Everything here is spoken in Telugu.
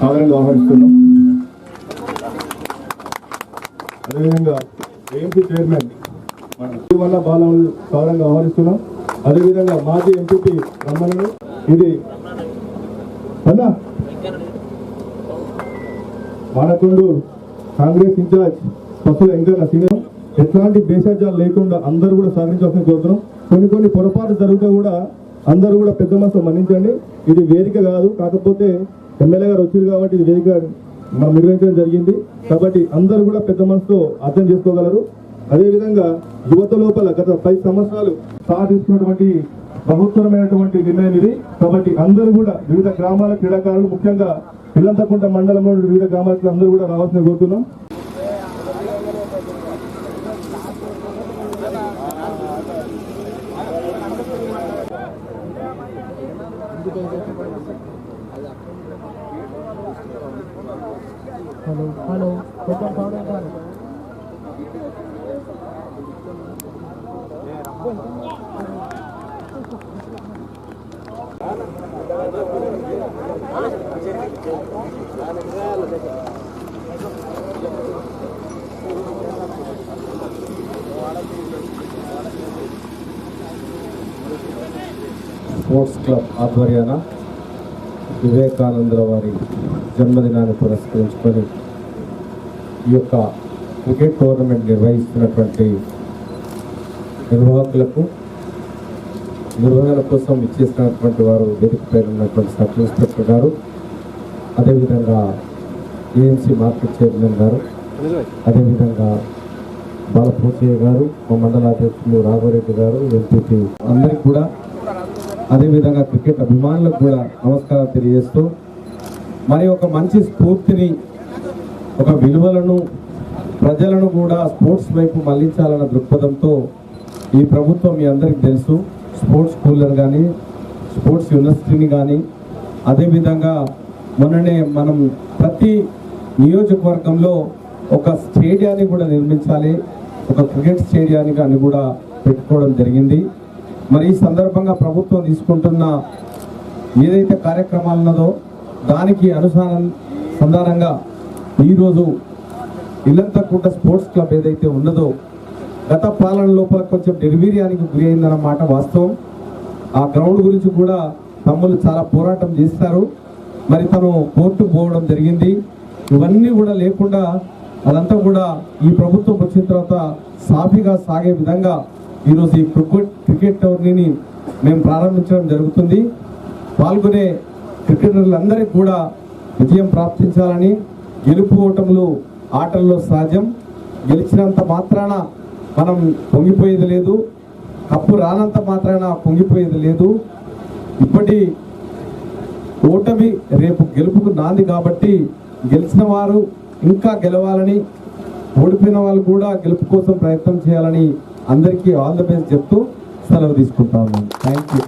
సాధారణంగా ఆహ్వానిస్తున్నాం. అదేవిధంగా ఏఎంసీ చైర్మన్ మన వల్ల బాలను సాధారణంగా ఆహ్వానిస్తున్నాం. అదేవిధంగా మాజీ ఎంపీపీ రమ్మను ఇది అన్నా? Manakondur Congress incharge Pasula Venkanna senior ఎట్లాంటి భేషజాలు లేకుండా అందరూ కూడా సహకరించాల్సిన కోరుతున్నాం. కొన్ని కొన్ని పొరపాటు జరుగుతూ కూడా అందరూ కూడా పెద్ద మనసు మన్నించండి. ఇది వేదిక కాదు కాకపోతే ఎమ్మెల్యే గారు వచ్చారు కాబట్టి ఇది వేదిక మనం నిర్వహించడం జరిగింది. కాబట్టి అందరూ కూడా పెద్ద మనసుతో అర్థం చేసుకోగలరు. అదేవిధంగా యువత లోపల గత పది సంవత్సరాలు సాధిస్తున్నటువంటి బహుత్తరమైనటువంటి నిర్ణయం ఇది. కాబట్టి అందరూ కూడా వివిధ గ్రామాల క్రీడాకారులు ముఖ్యంగా పిల్లంతకుంట మండలంలో వివిధ గ్రామాలకు అందరూ కూడా రావాల్సిన కోరుతున్నాం. Hello, hello, welcome to our car. Thank you. Sports club ఆధ్వర్యాన వివేకానందుల వారి జన్మదినాన్ని పురస్కరించుకొని ఈ యొక్క క్రికెట్ టోర్నమెంట్ నిర్వహిస్తున్నటువంటి నిర్వాహకులకు నిర్వహణ కోసం ఇచ్చేసినటువంటి వారు వేదిక పైన ఉన్నటువంటి సబ్ ఇన్స్పెక్టర్ గారు అదేవిధంగా ఏఎంసీ మార్కెట్ చైర్మన్ గారు అదేవిధంగా బాలపోచయ్య గారు మా మండల అధ్యక్షులు రాఘవరెడ్డి గారు ఎంపీపీ అందరికీ కూడా అదేవిధంగా క్రికెట్ అభిమానులకు కూడా నమస్కారం తెలియజేస్తూ మరి ఒక మంచి స్ఫూర్తిని ఒక విలువలను ప్రజలను కూడా స్పోర్ట్స్ వైపు మళ్ళించాలన్న దృక్పథంతో ఈ ప్రభుత్వం మీ అందరికీ తెలుసు. స్పోర్ట్స్ స్కూళ్ళను కానీ స్పోర్ట్స్ యూనివర్సిటీని కానీ అదేవిధంగా మొన్ననే మనం ప్రతి నియోజకవర్గంలో ఒక స్టేడియాన్ని కూడా నిర్మించాలి ఒక క్రికెట్ స్టేడియాన్ని కానీ కూడా పెట్టుకోవడం జరిగింది. మరి ఈ సందర్భంగా ప్రభుత్వం తీసుకుంటున్న ఏదైతే కార్యక్రమాలు ఉన్నదో దానికి అనుసారం సంధానంగా ఈరోజు ఇల్లంతకుంట స్పోర్ట్స్ క్లబ్ ఏదైతే ఉన్నదో గత పాలన లోపల కొంచెం నిర్వీర్యానికి గురి అయిందన్నమాట వాస్తవం. ఆ గ్రౌండ్ గురించి కూడా తమ్ముళ్ళు చాలా పోరాటం చేస్తారు. మరి తను కోర్టు పోవడం జరిగింది. ఇవన్నీ కూడా లేకుండా అదంతా కూడా ఈ ప్రభుత్వం వచ్చిన తర్వాత సాఫీగా సాగే విధంగా ఈరోజు ఈ క్రికెట్ క్రికెట్ టోర్నీని మేము ప్రారంభించడం జరుగుతుంది. పాల్గొనే క్రికెటర్లందరికీ కూడా విజయం ప్రాప్తించాలని గెలుపు ఓటములు ఆటల్లో సహజం గెలిచినంత మాత్రాన మనం పొంగిపోయేది లేదు. కప్పు రానంత మాత్రాన పొంగిపోయేది లేదు. ఇప్పటి ఓటమి రేపు గెలుపుకు నాంది కాబట్టి గెలిచిన వారు ఇంకా గెలవాలని ఓడిపోయిన వాళ్ళు కూడా గెలుపు కోసం ప్రయత్నం చేయాలని అందరికీ ఆల్ ద బెస్ట్ చెప్తూ సెలవు తీసుకుంటా ఉన్నాను థ్యాంక్ యూ